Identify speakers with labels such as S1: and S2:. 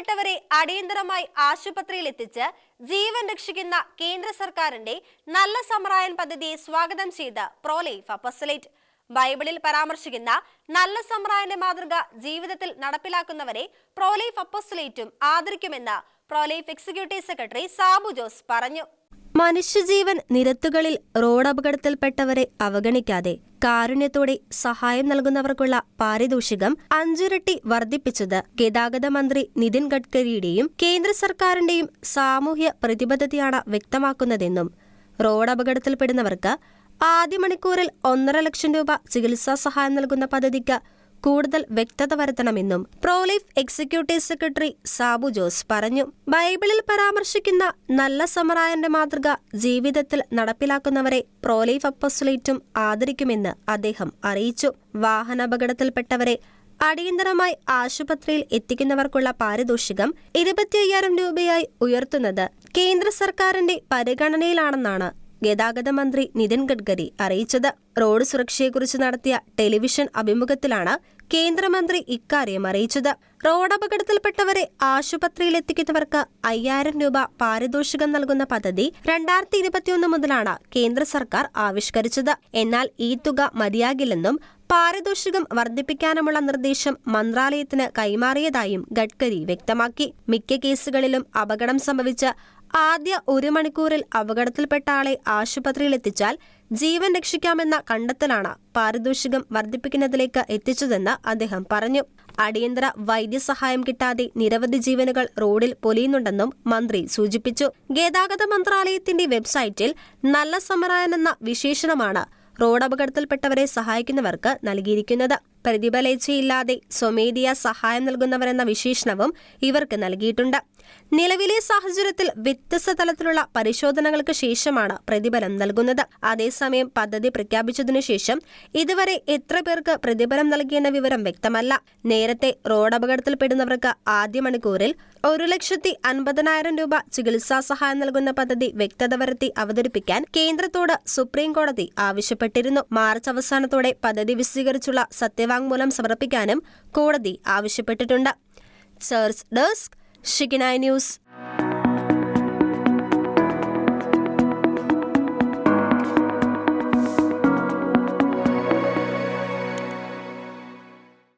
S1: അപകടത്തിൽപ്പെട്ടവരെ അടിയന്തരമായി ആശുപത്രിയിൽ എത്തിച്ച് ജീവൻ രക്ഷിക്കുന്ന കേന്ദ്ര സർക്കാരിന്റെ നല്ല സമറായൻ പദ്ധതിയെ സ്വാഗതം ചെയ്ത് പ്രോലൈഫ് അപ്പസലേറ്റ്. ബൈബിളിൽ പരാമർശിക്കുന്ന നല്ല സമറായന്റെ മാതൃക ജീവിതത്തിൽ നടപ്പിലാക്കുന്നവരെ പ്രോലൈഫ് അപ്പസലേറ്റും ആദരിക്കുമെന്ന് pro life executive secretary Sabu Jose പറഞ്ഞു. മനുഷ്യജീവൻ നിരത്തുകളിൽ റോഡപകടത്തിൽപ്പെട്ടവരെ അവഗണിക്കാതെ കാരുണ്യത്തോടെ സഹായം നൽകുന്നവർക്കുള്ള പാരിതോഷികം അഞ്ചിരട്ടി വർദ്ധിപ്പിച്ചത് ഗതാഗത മന്ത്രി നിതിൻ ഗഡ്കരിയുടെയും കേന്ദ്ര സർക്കാരിന്റെയും സാമൂഹ്യ പ്രതിബദ്ധതയാണ് വ്യക്തമാക്കുന്നതെന്നും റോഡപകടത്തിൽപ്പെടുന്നവർക്ക് ആദ്യ മണിക്കൂറിൽ ഒന്നര ലക്ഷം രൂപ ചികിത്സാ സഹായം നൽകുന്ന പദ്ധതിക്ക് കൂടുതൽ വ്യക്തത വരുത്തണമെന്നും pro life executive secretary Sabu Jose പറഞ്ഞു. ബൈബിളിൽ പരാമർശിക്കുന്ന നല്ല സമറായന്റെ മാതൃക ജീവിതത്തിൽ നടപ്പിലാക്കുന്നവരെ പ്രോലൈഫ് അപ്പസുലേറ്റും ആദരിക്കുമെന്ന് അദ്ദേഹം അറിയിച്ചു. വാഹനാപകടത്തിൽപ്പെട്ടവരെ അടിയന്തരമായി ആശുപത്രിയിൽ എത്തിക്കുന്നവർക്കുള്ള പാരിതോഷികം ഇരുപത്തിയ്യായിരം രൂപയായി ഉയർത്തുന്നത് കേന്ദ്ര സർക്കാരിന്റെ പരിഗണനയിലാണെന്നാണ് ഗതാഗത മന്ത്രി നിതിൻ ഗഡ്കരി അറിയിച്ചത് റോഡ് സുരക്ഷയെക്കുറിച്ച് നടത്തിയ ടെലിവിഷൻ അഭിമുഖത്തിലാണ് കേന്ദ്രമന്ത്രി ഇക്കാര്യം അറിയിച്ചത്. റോഡപകടത്തിൽപ്പെട്ടവരെ ആശുപത്രിയിലെത്തിക്കുന്നവർക്ക് അയ്യായിരം രൂപ പാരിതോഷികം നൽകുന്ന പദ്ധതി രണ്ടായിരത്തി ഇരുപത്തിയൊന്ന് മുതലാണ് കേന്ദ്ര സർക്കാർ ആവിഷ്കരിച്ചത്. എന്നാൽ ഈ തുക മതിയാകില്ലെന്നും പാരിതോഷികം വർദ്ധിപ്പിക്കാനുമുള്ള നിർദ്ദേശം മന്ത്രാലയത്തിന് കൈമാറിയതായും ഗഡ്കരി വ്യക്തമാക്കി. മിക്ക കേസുകളിലും അപകടം സംഭവിച്ച ആദ്യ ഒരു മണിക്കൂറിൽ അപകടത്തിൽപ്പെട്ട ആളെ ആശുപത്രിയിൽ എത്തിച്ചാൽ ജീവൻ രക്ഷിക്കാമെന്ന കണ്ടെത്തലാണ് പാരിതോഷികം വർദ്ധിപ്പിക്കുന്നതിലേക്ക് എത്തിച്ചതെന്ന് അദ്ദേഹം പറഞ്ഞു. അടിയന്തര വൈദ്യസഹായം കിട്ടാതെ നിരവധി ജീവനുകൾ റോഡിൽ പൊലിയുന്നുണ്ടെന്നും മന്ത്രി സൂചിപ്പിച്ചു. ഗതാഗത മന്ത്രാലയത്തിന്റെ വെബ്സൈറ്റിൽ നല്ല സമരായൻ വിശേഷണമാണ് റോഡപകടത്തിൽപ്പെട്ടവരെ സഹായിക്കുന്നവർക്ക് നൽകിയിരിക്കുന്നത്. പ്രതിഫലേച്ഛയില്ലാതെ സ്വമേധിയ സഹായം നൽകുന്നവരെന്ന വിശേഷണവും ഇവർക്ക് നൽകിയിട്ടുണ്ട്. നിലവിലെ സാഹചര്യത്തിൽ വ്യത്യസ്ത തലത്തിലുള്ള പരിശോധനകൾക്ക് ശേഷമാണ് പ്രതിഫലം നൽകുന്നത്. അതേസമയം പദ്ധതി പ്രഖ്യാപിച്ചതിനു ശേഷം ഇതുവരെ എത്ര പേർക്ക് പ്രതിഫലം നൽകിയെന്ന വിവരം വ്യക്തമല്ല. നേരത്തെ റോഡ് റോഡപകടത്തിൽപ്പെടുന്നവർക്ക് ആദ്യ മണിക്കൂറിൽ ഒരു ലക്ഷത്തി അൻപതിനായിരം രൂപ ചികിത്സാ സഹായം നൽകുന്ന പദ്ധതി വ്യക്തത വരുത്തി അവതരിപ്പിക്കാൻ കേന്ദ്രത്തോട് സുപ്രീം കോടതി ആവശ്യപ്പെട്ടിരുന്നു. മാർച്ച് അവസാനത്തോടെ പദ്ധതി വിശദീകരിച്ചുള്ള സത്യവാങ്മൂലം സമർപ്പിക്കാനും കോടതി ആവശ്യപ്പെട്ടിട്ടുണ്ട്. Cheers desk ഷിഗിനായ് news